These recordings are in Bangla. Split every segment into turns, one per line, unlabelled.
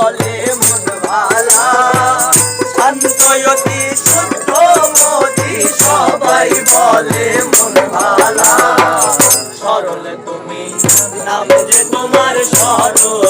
বলে মন ভালা। শান্তয়তি, শুদ্ধ মতি সবাই বলে মন ভালা। সরল তুমি, নাম যে তোমার সরল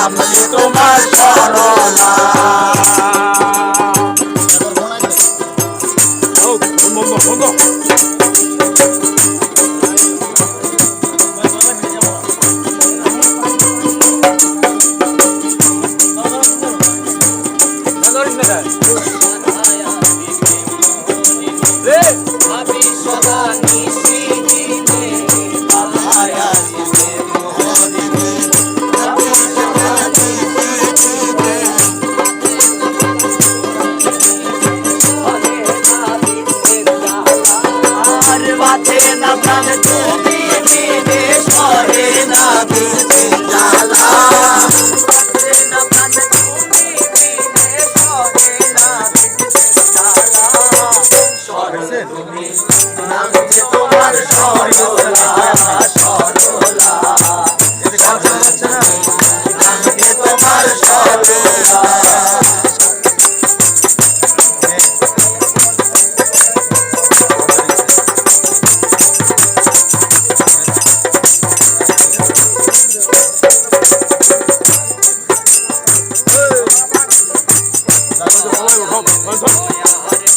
নাম যে তোমার সরলা Hey! বাঁচে না প্রাণ তো ওঠো